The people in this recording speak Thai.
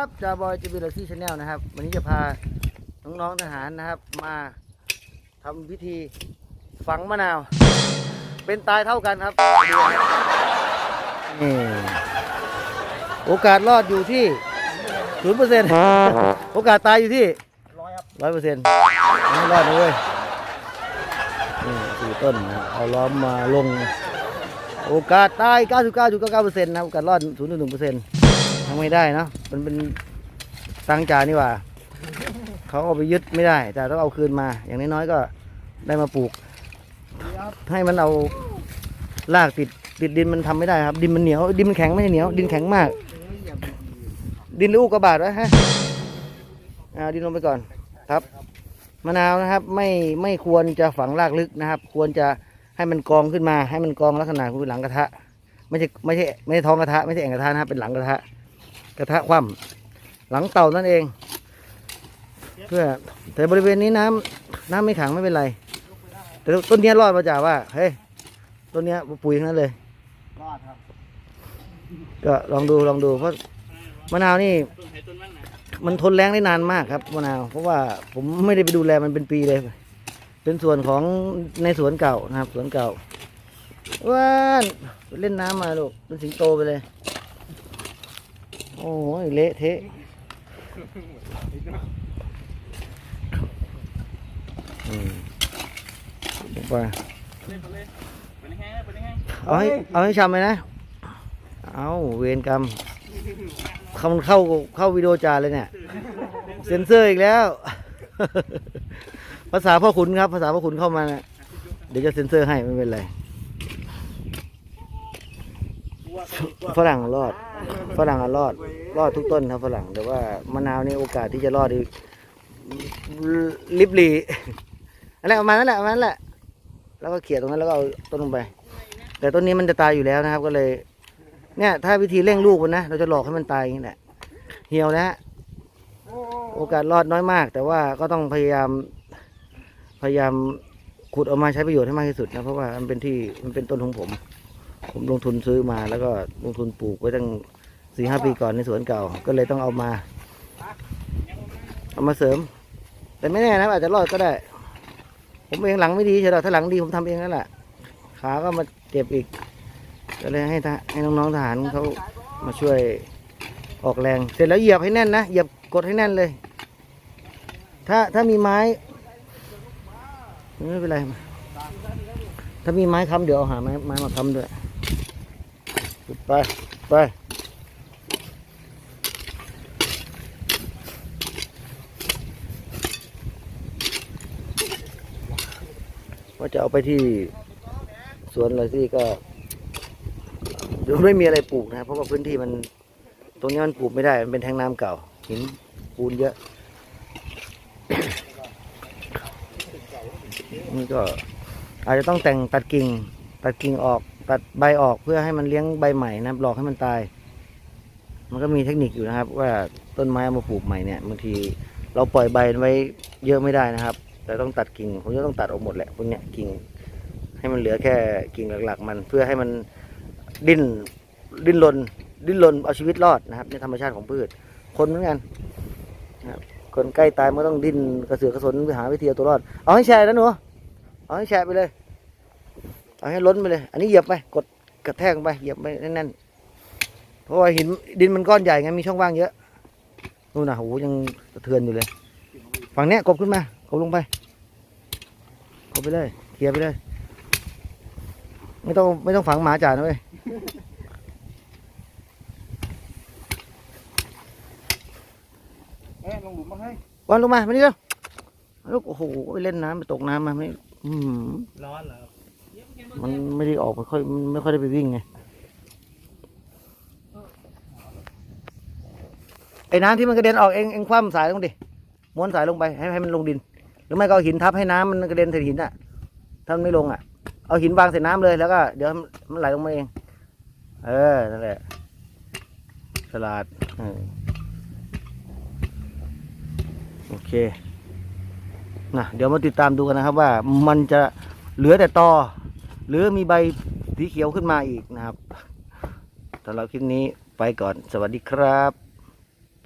ครับจาบอยจีบีเลซี่ชาแนลนะครับ วันนี้จะพาน้องๆทหารนะครับ มาทำพิธีฝังมะนาว เป็นตายเท่ากันครับนี่โอกาสรอดอยู่ที่ศูนย์เปอร์เซ็นต์โอกาสตายอยู่ที่ร้อยเปอร์เซ็นต์ไม่รอดนะเว้ยนี่สี่ต้นนะเอาล้อมมาลง โอกาสตาย 99.99%นะโอกาสรอด 0.1%ทำไม่ได้เนะมันเป็นตังจานี่ว่า เขาเอาไปยึดไม่ได้ แต่ต้องเอาคืนมา อย่างน้อยๆก็ได้มาปลูก ให้มันเอารากติดติดดินมันทำไม่ได้ครับ ดินมันเหนียว ดินมันแข็งไม่ใช่เหนียว ดินแข็งมาก ดินหรืออุกกาบาตวะฮะเอาดินลงไปก่อนครับมะนาวนะครับ ไม่ไม่ควรจะฝังรากลึกนะครับ ควรจะ ให้มันกองขึ้นมาให้มันกองลักษณะคือหลังกระทะ ไม่ใช่ไม่ใช่ไม่ใช่ท้องกระทะไม่ใช่แอ่งกระทะนะครับเป็นหลังกระทะ กระทะคว่ำหลังเต่านั่นเอง เพื่อแต่บริเวณนี้น้ำน้ำไม่ขังไม่เป็นไร แต่ต้นเนี้ยรอดมาจากว่าเฮ้ยต้นเนี้ยปุ๋ยทั้งนั้นเลยรอดครับก็ลองดูลองดูเพราะมะนาวนี่มันทนแรงได้นานมากครับมะนาวเพราะว่าผมไม่ได้ไปดูแลมันเป็นปีเลย เป็นส่วนของในสวนเก่านะครับ สวนเก่าว้านเล่นน้ำมาลูกเป็นสิงโตไปเลย โอ้ยเละเทะอืมลงไปเอาให้เอาให้ชำเลยนะ เอาเวรกรรมคำเข้าเข้าวิดีโอจาเลยเนี่ย เซ็นเซอร์อีกแล้ว ภาษาพ่อขุนครับ ภาษาพ่อขุนเข้ามานะเดี๋ยวจะเซ็นเซอร์ให้ไม่เป็นไรฝรั่งรอดฝรั่งรอด รอดทุกต้นครับฝรั่งแต่ว่ามะนาวนี่โอกาสที่จะรอดนี่ลิบลีอะไรประมาณนั้นแหละประมาณนั้นแหละแล้วก็เขี่ยตรงนั้นแล้วก็เอาต้นลงไป แต่ต้นนี้มันจะตายอยู่แล้วนะครับ ก็เลย เนี่ย ถ้าวิธีเร่งลูกมันนะเราจะหลอกให้มันตายอย่างนี้แหละเหี่ยวนะโอกาสรอดน้อยมาก แต่ว่าก็ต้องพยายาม พยายามขุดออกมาใช้ประโยชน์ให้มากที่สุดนะเพราะว่ามันเป็นที่มันเป็นต้นของผม ผมลงทุนซื้อมาแล้วก็ลงทุนปลูกไว้ตั้งสี่ห้าปีก่อนในสวนเก่า ก็เลยต้องเอามา เอามาเสริม แต่ไม่แน่นะอาจจะรอดก็ได้ ผมเองหลังไม่ดีใช่หรอถ้าหลังดีผมทำเองนั่นแหละขาก็มาเจ็บอีก ก็เลยให้ทหให้น้องๆทหารเขามาช่วยออกแรง เสร็จแล้วเหยียบให้แน่นนะเหยียบกดให้แน่นเลย ถ้าถ้ามีไม้ ไม่เป็นไร ถ้ามีไม้ค้ำเดี๋ยวเอาหาไม้ไม้มาค้ำด้วย ไป ไปว่าจะเอาไปที่สวนอะไรที่ก็เดี๋ยวไม่มีอะไรปลูกนะ เพราะว่าพื้นที่มัน ตรงนี้มันปลูกไม่ได้ มันเป็นแทงน้ำเก่าหินปูนเยอะ นี่ก็อาจจะต้องแต่งตัดกิ่ง ตัดกิ่งออกตัดใบออกเพื่อให้มันเลี้ยงใบใหม่นะครับหลอกให้มันตาย มันก็มีเทคนิคอยู่นะครับ ว่าต้นไม้เอามาปลูกใหม่เนี่ยบางทีเราปล่อยใบไว้เยอะไม่ได้นะครับแต่ต้องตัดกิ่งผมจะต้องตัดออกหมดแหละพวกเนี้ยกิ่ง ให้มันเหลือแค่กิ่งหลักๆ มันเพื่อให้มันดิ้นดิ้นรนดิ้นรนเอาชีวิตรอดนะครับในธรรมชาติของพืช คนเหมือนกันนะครับ คนใกล้ตายมันก็ต้องดิ้นกระเสือกกระสนไปหาวิธีเอาตัวรอด เอาให้แชร์นะหนู เอาให้แชร์ไปเลย เอาให้ล้นไปเลย อันนี้เหยียบไป กดกระแทกไป เหยียบไปแน่นๆ เพราะว่าหินดินมันก้อนใหญ่ไงมีช่องว่างเยอะ นู่นน่ะโหยังสะเทือนอยู่เลย ฝั่งเนี้ยกบขึ้นมากบลงไปกบไปเลย เคลียร์ไปเลย ไม่ต้องไม่ต้องฝังหมาจ่านะเว้ย เอ๊ะลงหลุมมาให้วันลงมามานี่เร็วลูกโอ้โหไปเล่นน้ำไปตกน้ำมาไม่อืมร้อนเหรอมันไม่ได้ออกไม่ค่อยไม่ค่อยได้ไปวิ่งไงไอ้น้ำที่มันกระเด็นออกเองเองคว่ำสายลงดิม้วนสายลงไปให้ให้มันลงดิน หรือไม่ก็เอาหินทับให้น้ำมันกระเด็นใส่หินอะถ้ามันไม่ลงอะ เอาหินวางใส่น้ำเลยแล้วก็ เดี๋ยวมันไหลลงมาเอง เออนั่นแหละฉลาดเออ โอเคนะเดี๋ยวมาติดตามดูกันนะครับว่ามันจะเหลือแต่ตอหรือมีใบสีเขียวขึ้นมาอีกนะครับสำหรับคลิปนี้ไปก่อนสวัสดีครับ